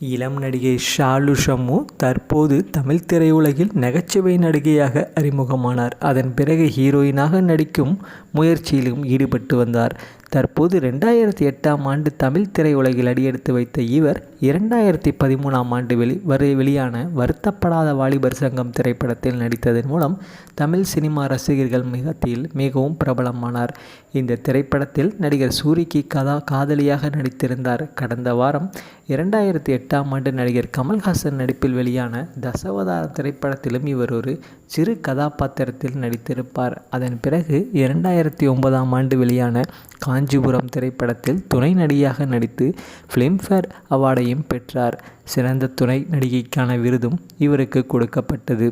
இளம் நடிகை ஷாலு ஷம்மு தற்போது தமிழ் திரையுலகில் நகைச்சுவை நடிகையாக அறிமுகமானார். அதன் பிறகு ஹீரோயினாக நடிக்கும் முயற்சியிலும் ஈடுபட்டு வந்தார். தற்போது ரெண்டாயிரத்தி எட்டாம் ஆண்டு தமிழ் திரையுலகில் அடியெடுத்து வைத்த இவர் இரண்டாயிரத்தி பதிமூணாம் ஆண்டு வெளி வரை வெளியான வருத்தப்படாத வாலிபர் சங்கம் திரைப்படத்தில் நடித்ததன் மூலம் தமிழ் சினிமா ரசிகர்கள் மத்தியில் மிகவும் பிரபலமானார். இந்த திரைப்படத்தில் நடிகர் சூரிக்கு கதா காதலியாக நடித்திருந்தார். கடந்த வாரம் இரண்டாயிரத்தி எட்டாம் ஆண்டு நடிகர் கமல்ஹாசன் நடிப்பில் வெளியான தசவதார திரைப்படத்திலும் இவர் ஒரு சிறு கதாபாத்திரத்தில் நடித்திருப்பார். அதன் பிறகு இரண்டாயிரத்தி ஒன்பதாம் ஆண்டு வெளியான காஞ்சிபுரம் திரைப்படத்தில் துணை நடிகையாக நடித்து ஃபிலிம்ஃபேர் அவார்டையும் பெற்றார். சிறந்த துணை நடிகைக்கான விருதும் இவருக்கு கொடுக்கப்பட்டது.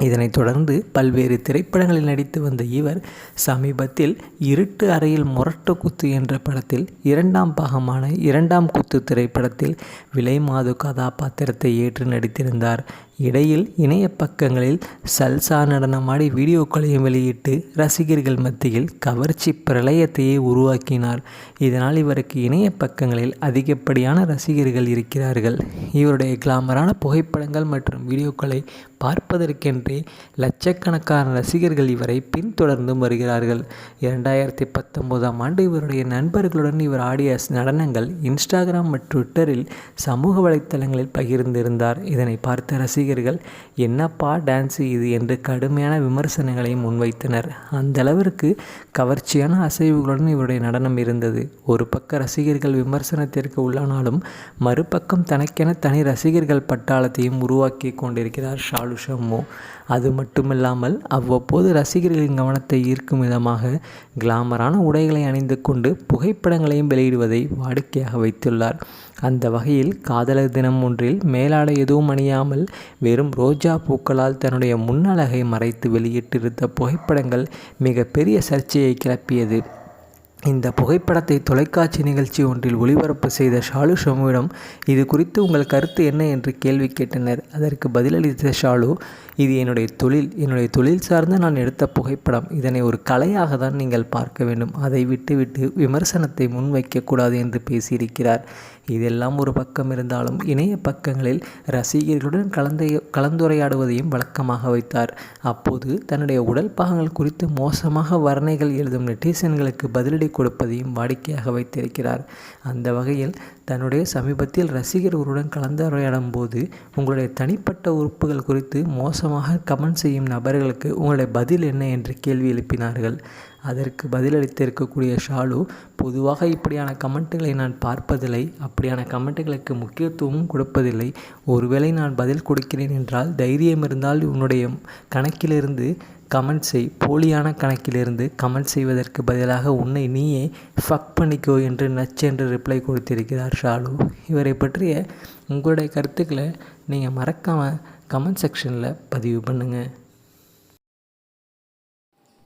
இதனைத் தொடர்ந்து பல்வேறு திரைப்படங்களில் நடித்து வந்த இவர் சமீபத்தில் இருட்டு அறையில் முரட்டு குத்து என்ற படத்தில் இரண்டாம் பாகமான இரண்டாம் குத்து திரைப்படத்தில் விலைமாது கதாபாத்திரத்தை ஏற்று நடித்திருந்தார். இடையில் இணைய பக்கங்களில் சல்சா நடனமாடி வீடியோக்களையும் வெளியிட்டு ரசிகர்கள் மத்தியில் கவர்ச்சி பிரளயத்தையே உருவாக்கினார். இதனால் இவருக்கு இணைய பக்கங்களில் அதிகப்படியான ரசிகர்கள் இருக்கிறார்கள். இவருடைய கிளாமரான புகைப்படங்கள் மற்றும் வீடியோக்களை பார்ப்பதற்கென்றே லட்சக்கணக்கான ரசிகர்கள் இவரை பின்தொடர்ந்தும் வருகிறார்கள். இரண்டாயிரத்தி பத்தொம்போதாம் ஆண்டு இவருடைய நண்பர்களுடன் இவர் ஆடிய நடனங்கள் இன்ஸ்டாகிராம் மற்றும் ட்விட்டரில் சமூக வலைத்தளங்களில் பகிர்ந்திருந்தார். இதனை பார்த்த ரசிகர் ரசிகர்கள் என்னப்பா டான்ஸு இது என்று கடுமையான விமர்சனங்களை முன்வைத்தனர். அந்தளவிற்கு கவர்ச்சியான அசைவுகளுடன் இவருடைய நடனம் இருந்தது. ஒரு பக்க ரசிகர்கள் விமர்சனத்திற்கு உள்ளானாலும் மறுபக்கம் தனக்கென தனி ரசிகர்கள் பட்டாளத்தையும் உருவாக்கி கொண்டிருக்கிறார் ஷாலு ஷம்மு. அது மட்டுமில்லாமல் அவ்வப்போது ரசிகர்களின் கவனத்தை ஈர்க்கும் விதமாக கிளாமரான உடைகளை அணிந்து கொண்டு புகைப்படங்களையும் வெளியிடுவதை வாடிக்கையாக வைத்துள்ளார். அந்த வகையில் காதலர் தினம் ஒன்றில் மேலாடை எதுவும் அணியாமல் வெறும் ரோஜா பூக்களால் தன்னுடைய முன்னழகை மறைத்து வெளியிட்டிருந்த புகைப்படங்கள் மிகப்பெரிய சர்ச்சையை கிளப்பியது. இந்த புகைப்படத்தை தொலைக்காட்சி நிகழ்ச்சி ஒன்றில் ஒளிபரப்பு செய்த ஷாலு ஷமுவிடம் இது குறித்து உங்கள் கருத்து என்ன? என்று கேள்வி கேட்டனர். அதற்கு பதிலளித்த ஷாலு இது என்னுடைய தொழில். என்னுடைய தொழில் சார்ந்து நான் எடுத்த புகைப்படம். இதனை ஒரு கலையாக தான் நீங்கள் பார்க்க வேண்டும். அதை விட்டுவிட்டு விமர்சனத்தை முன்வைக்கக்கூடாது என்று பேசியிருக்கிறார். இதெல்லாம் ஒரு பக்கம் இருந்தாலும் இணைய பக்கங்களில் ரசிகர்களுடன் கலந்து கலந்துரையாடுவதையும் வழக்கமாக வைத்தார். அப்போது தன்னுடைய உடல் பாகங்கள் குறித்து மோசமாக வர்ணைகள் எழுதும் நெட்டிசன்களுக்கு பதிலடி கொடுப்பதையும் வாடிக்கையாக வைத்திருக்கிறார். அந்த வகையில் தன்னுடைய சமீபத்தில் ரசிகர் ஒருவருடன் கலந்துரையாடும் போது உங்களுடைய தனிப்பட்ட உறுப்புகள் குறித்து மோசமாக கமெண்ட் செய்யும் நபர்களுக்கு உங்களுடைய பதில் என்ன என்று கேள்வி எழுப்பினார்கள். அதற்கு பதிலளித்திருக்கக்கூடிய ஷாலு பொதுவாக இப்படியான கமெண்ட்டுகளை நான் பார்ப்பதில்லை. அப்படியான கமெண்ட்டுகளுக்கு முக்கியத்துவமும் கொடுப்பதில்லை. ஒருவேளை நான் பதில் கொடுக்கிறேன் என்றால் தைரியம் இருந்தால் உன்னுடைய கணக்கிலிருந்து கமெண்ட் செய். போலியான கணக்கிலிருந்து கமெண்ட் செய்வதற்கு பதிலாக உன்னை நீயே ஃபக் பண்ணிக்கோ என்று நச்சென்று ரிப்ளை கொடுத்திருக்கிறார் ஷாலு. இவரை பற்றிய உங்களுடைய கருத்துக்களை நீங்கள் மறக்காமல் கமெண்ட் செக்ஷனில் பதிவு பண்ணுங்கள்